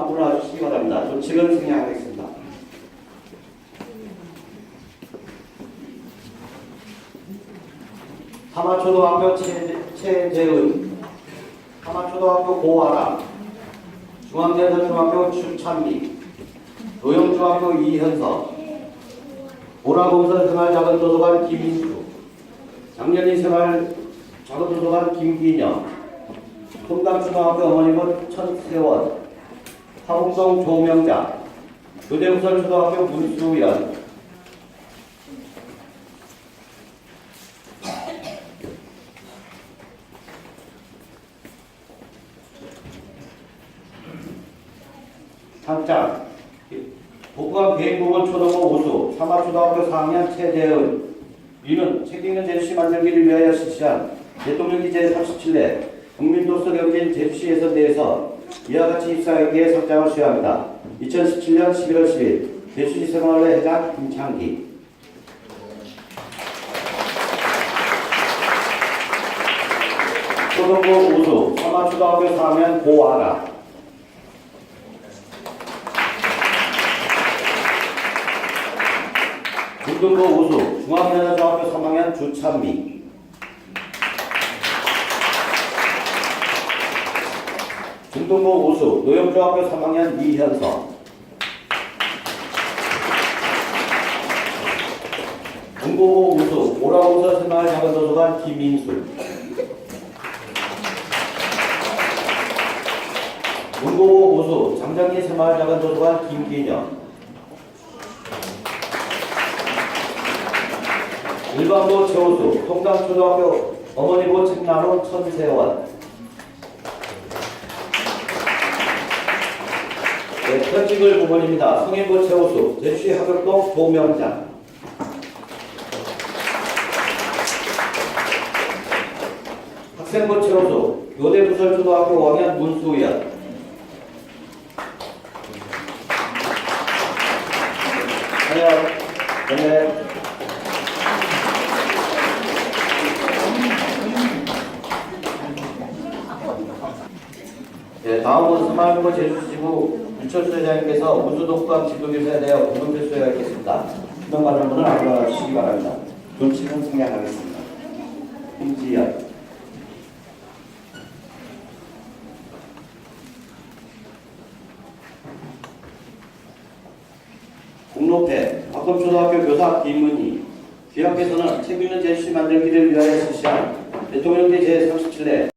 앞으로 와주시기 바랍니다. 조치를 승인하겠습니다. 하마초등학교 최, 최재은 하마초등학교 고아라 중앙대전중학교 추찬미 노영중학교 이현서 보라공설 생활작은도서관 김인수 장년이 생활 작은도서관 김기녀 송담초등학교 어머님은 천세원 화곡동 조명자 교대구설초등학교 문수연. 상장 복부관 개인부문 초등부 우수 삼합초등학교 4학년 최재은. 이는 책임있는 제주시 만들기를 위하여 실시한 대통령기 제37회 국민도서 경진 제주시 예선 대회에서 이와 같이 입사하기에 상장을 수여합니다. 2017년 11월 10일 제주시 생활회 회장 김창기. 초등부 우수 삼합초등학교 4학년 고아라. 중등부 우수 중앙여자중학교 3학년 주찬미 중등부 우수 노영중학교 3학년 이현서 중고부 우수 오라공서 생활 작은 도서관 김민술 중고부 우수 장장리 생활 작은 도서관 김기녀 일반부 최우수 통당초등학교 어머니부 책나무 천세원 네, 편집을 부분입니다. 성인부 최우수 제주시 하격동 도명장 학생부 최우수 교대부설초등학교 5학년 문수연 네, 네. 네, 다음은 서마을고 제주지구 유철수 회장님께서 우수독감 지도교사에 대해 공동표 수여하겠습니다. 수명받는 분은 앞으로 주시기 바랍니다. 조치는 승인하겠습니다. 김지연 공로패 박검초등학교 교사 김문희 귀하께서는 책임있는 제주시 만들기를 위하여 실시한 대통령제 제37회